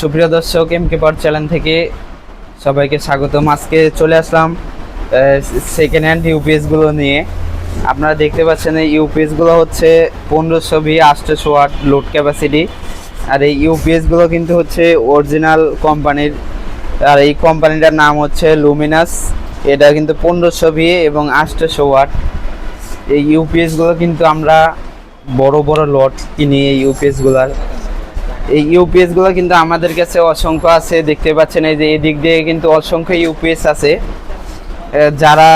সুপ্রিয় দর্শক M K channel থেকে সবাইকে স্বাগতম। আজকে চলে আসলাম সেকেন্ড হ্যান্ড ইউপিএসগুলো নিয়ে। আপনারা দেখতে পাচ্ছেন এই ইউপিএসগুলো হচ্ছে পনেরোশো ভি আটশোশো ওয়াট লোড ক্যাপাসিটি আর এই ইউপিএসগুলো কিন্তু হচ্ছে অরিজিনাল কোম্পানির আর এই কোম্পানিটার নাম হচ্ছে লুমিনাস এটা কিন্তু পনেরোশো ভি এবং আটশোশো ওয়াট। এই ইউপিএসগুলো কিন্তু আমরা বড় বড় লট কিনি এই ইউপিএসগুলার এই ইউপিএসগুলো কিন্তু আমাদের কাছে অসংখ্য আছে, দেখতে পাচ্ছেন এই যে এদিক দিয়ে কিন্তু অসংখ্য ইউপিএস আছে। যারা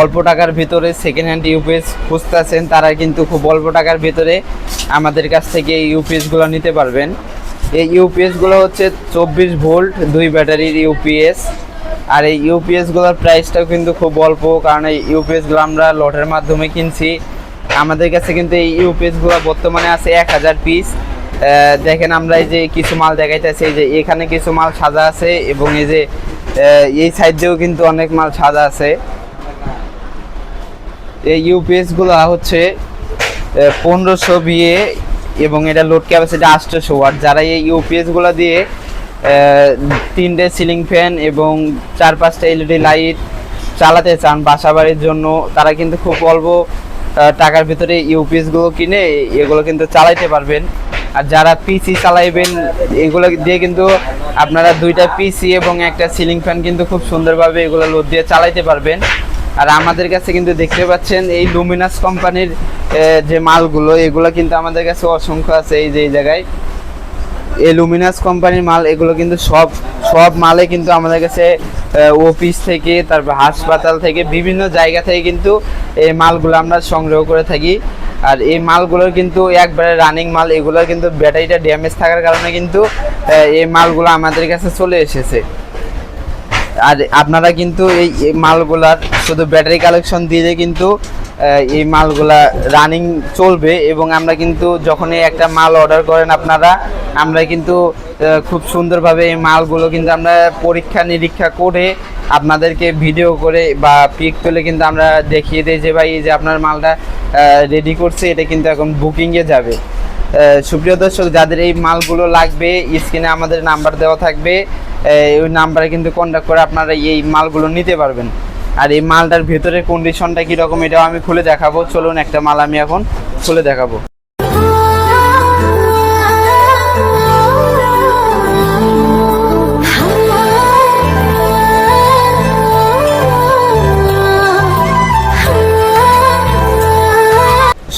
অল্প টাকার ভিতরে সেকেন্ড হ্যান্ড ইউপিএস খুঁজতেছেন, তারা কিন্তু খুব অল্প টাকার ভিতরে আমাদের কাছ থেকে এই ইউপিএসগুলো নিতে পারবেন। এই ইউপিএসগুলো হচ্ছে চব্বিশ ভোল্ট, দুই ব্যাটারির ইউপিএস আর এই ইউপিএসগুলোর প্রাইসটাও কিন্তু খুব অল্প, কারণ এই ইউপিএসগুলো আমরা লটের মাধ্যমে কিনছি। আমাদের কাছে কিন্তু এই ইউপিএসগুলো বর্তমানে আছে এক হাজার পিস দেখেন আমরা এই যে কিছু মাল দেখাইতেছি যে এখানে কিছু মাল সাজা আছে এবং এই যে এই সাইড দিয়েও কিন্তু অনেক মাল সাজা আছে। এই ইউপিএসগুলো হচ্ছে পনেরোশো বিয়ে এবং এটা লোড ক্যাপাসিটি আটশোশো ওয়াট। যারা এই ইউপিএসগুলো দিয়ে তিনটে সিলিং ফ্যান এবং চার পাঁচটা এলইডি লাইট চালাতে চান বাসা বাড়ির জন্য, তারা কিন্তু খুব অল্প টাকার ভিতরে ইউপিএসগুলো কিনে এগুলো কিন্তু চালাইতে পারবেন। আর যারা পিসি চালাইবেন, এগুলো দিয়ে কিন্তু আপনারা দুইটা পিসি এবং একটা সিলিং ফ্যান কিন্তু খুব সুন্দরভাবে এগুলো লোড দিয়ে চালাইতে পারবেন। আর আমাদের কাছে কিন্তু দেখতে পাচ্ছেন এই লুমিনাস কোম্পানির যে মালগুলো, এগুলো কিন্তু আমাদের কাছে অসংখ্য আছে এই যে, এই জায়গায়। এই লুমিনাস কোম্পানির মাল, এগুলো কিন্তু সব সব মালে কিন্তু আমাদের কাছে অফিস থেকে, তারপর হাসপাতাল থেকে, বিভিন্ন জায়গা থেকে কিন্তু এই মালগুলো আমরা সংগ্রহ করে থাকি। আর এই মালগুলোর কিন্তু একবারে রানিং মাল এগুলোর কিন্তু ব্যাটারিটা ড্যামেজ থাকার কারণে কিন্তু এই মালগুলো আমাদের কাছে চলে এসেছে। আর আপনারা কিন্তু এই মালগুলার শুধু ব্যাটারি কালেকশন দিয়ে কিন্তু এই মালগুলা রানিং চলবে এবং আমরা কিন্তু যখনই একটা মাল অর্ডার করেন আপনারা, আমরা কিন্তু খুব সুন্দরভাবে এই মালগুলো কিন্তু আমরা পরীক্ষা নিরীক্ষা করে আপনাদেরকে ভিডিও করে বা পিক তুলে কিন্তু আমরা দেখিয়ে দিই যে ভাই এই যে আপনার মালটা রেডি করছে, এটা কিন্তু এখন বুকিংয়ে যাবে। সুপ্রিয় দর্শক, যাদের এই মালগুলো লাগবে স্ক্রিনে আমাদের নাম্বার দেওয়া থাকবে ওই নাম্বারে কিন্তু কন্ট্যাক্ট করে আপনারা এই মালগুলো নিতে পারবেন। আর এই মালটার ভেতরে কন্ডিশনটা কীরকম এটাও আমি খুলে দেখাবো। চলুন একটা মাল আমি এখন খুলে দেখাবো।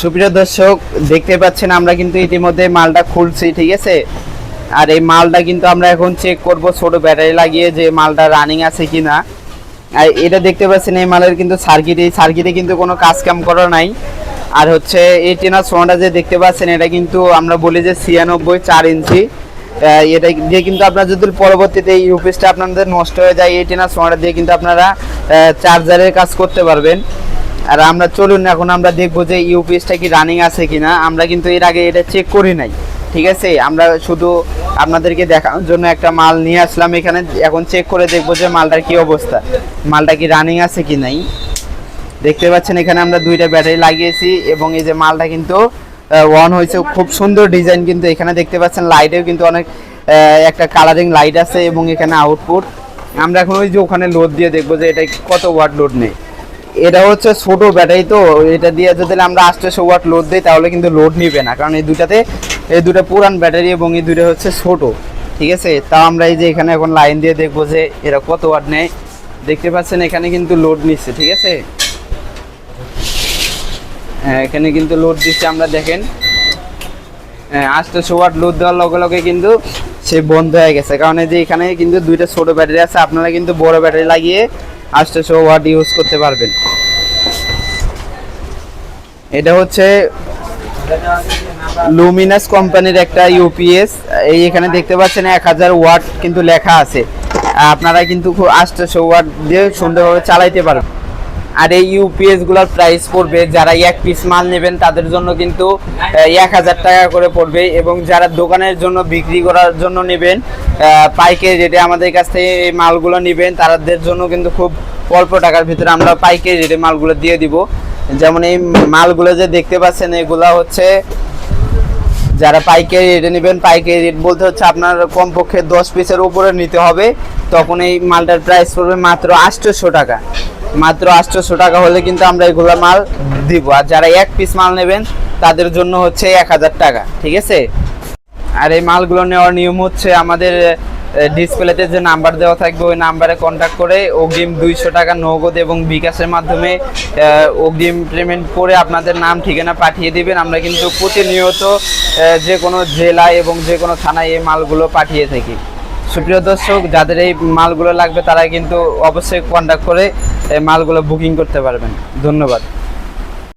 সুপ্রিয় দর্শক, দেখতে পাচ্ছেন আমরা কিন্তু ইতিমধ্যে মালটা খুলছি, ঠিক আছে? আর এই মালটা কিন্তু আমরা এখন চেক করব, ছোট ব্যাটারি লাগিয়ে যে মালটা রানিং আছে কিনা। আর এটা দেখতে পাচ্ছেন এই মালের কিন্তু সার্কিট, এই সার্কিটে কিন্তু কোনো কাজ কাম করা নাই। আর হচ্ছে এই টেনার সোনাটা যে দেখতে পাচ্ছেন, এটা কিন্তু আমরা বলি যে ছিয়ানব্বই চার ইঞ্চি। এটা দিয়ে কিন্তু আপনার যদি পরবর্তীতে এই ইউপিএসটা আপনাদের নষ্ট হয়ে যায়, এই টেনার সোনাটা দিয়ে কিন্তু আপনারা চার্জারের কাজ করতে পারবেন। আর আমরা চলুন এখন আমরা দেখব যে ইউপিএসটা কি রানিং আছে কিনা। আমরা কিন্তু এর আগে এটা চেক করি নাই, ঠিক আছে? আমরা শুধু আপনাদেরকে দেখানোর জন্য একটা মাল নিয়ে আসলাম এখানে। এখন চেক করে দেখব যে মালটার কি অবস্থা। মালটা কি রানিং আছে কি নাই। দেখতে পাচ্ছেন এখানে আমরা দুইটা ব্যাটারি লাগিয়েছি এবং এই যে মালটা কিন্তু অন হয়েছে। খুব সুন্দর ডিজাইন কিন্তু এখানে দেখতে পাচ্ছেন। লাইটেও কিন্তু অনেক একটা কালারিং লাইট আছে এবং এখানে আউটপুট আমরা এখন ওই যে ওখানে লোড দিয়ে দেখব যে এটা কত ওয়াট লোড নেই। এটা হচ্ছে ছোট ব্যাটারি তো, এটা দিয়ে যদি আমরা আটশোশো ওয়াট লোড দিই, তাহলে কিন্তু লোড নিবে না। কারণ এই দুটাতে এই দুটো পুরান ব্যাটারি এবং এই দুটো হচ্ছে ছোট, ঠিক আছে? তা আমরা এই যে এখানে এখন লাইন দিয়ে দেখব যে এরা কত ওয়াট নেয়। দেখতে পাচ্ছেন এখানে কিন্তু লোড নিচ্ছে, ঠিক আছে? হ্যাঁ এখানে কিন্তু লোড দিচ্ছে, আমরা দেখেন। হ্যাঁ আটশোশো ওয়াট লোড দেওয়ার লগে লগে কিন্তু সে বন্ধ হয়ে গেছে। কারণ এই যে এখানে কিন্তু দুইটা ছোট ব্যাটারি আছে, আপনারা কিন্তু বড় ব্যাটারি লাগিয়ে আটশোশো ওয়াট ইউজ করতে পারবেন। এটা হচ্ছে লুমিনাস কোম্পানির একটা ইউপিএস এই এখানে দেখতে পাচ্ছেন এক হাজার ওয়াট কিন্তু লেখা আছে। আপনারা কিন্তু খুব আটশোশো ওয়াট দিয়ে সুন্দরভাবে চালাইতে পারেন আর এই ইউপিএসগুলোর প্রাইস পড়বে, যারা এক পিস মাল নেবেন, তাদের জন্য কিন্তু এক হাজার টাকা করে পড়বে এবং যারা দোকানের জন্য বিক্রি করার জন্য নেবেন পাইকারি রেটে আমাদের কাছ থেকে এই মালগুলো নেবেন, তাদের জন্য কিন্তু খুব অল্প টাকার ভিতরে আমরা পাইকারি রেটে মালগুলো দিয়ে দিব। যেমন এই মালগুলো যে দেখতে পাচ্ছেন, এগুলা হচ্ছে যারা পাইকারি রেটে নেবেন, পাইকারি রেট বলতে হচ্ছে আপনার কমপক্ষে দশ পিসের উপরে নিতে হবে। তখন এই মালটার প্রাইস পড়বে মাত্র আটশোশো টাকা। মাত্র আটশোশো টাকা হলে কিন্তু আমরা এগুলো মাল দিব। আর যারা এক পিস মাল নেবেন, তাদের জন্য হচ্ছে এক হাজার টাকা, ঠিক আছে? আর এই মালগুলো নেওয়ার নিয়ম হচ্ছে আমাদের ডিসপ্লেতে যে নাম্বার দেওয়া থাকবে, ওই নাম্বারে কন্ট্যাক্ট করে অগ্রিম দুইশো টাকা নগদ এবং বিকাশের মাধ্যমে অগ্রিম পেমেন্ট করে আপনাদের নাম, ঠিকানা পাঠিয়ে দিবেন। আমরা কিন্তু প্রতিনিয়ত যে কোনো জেলায় এবং যে কোনো থানায় এই মালগুলো পাঠিয়ে থাকি। সুপ্রিয় দর্শক, যাদের এই মালগুলো লাগবে তারা কিন্তু অবশ্যই কন্ট্যাক্ট করে মালগুলো বুকিং করতে পারবেন। ধন্যবাদ।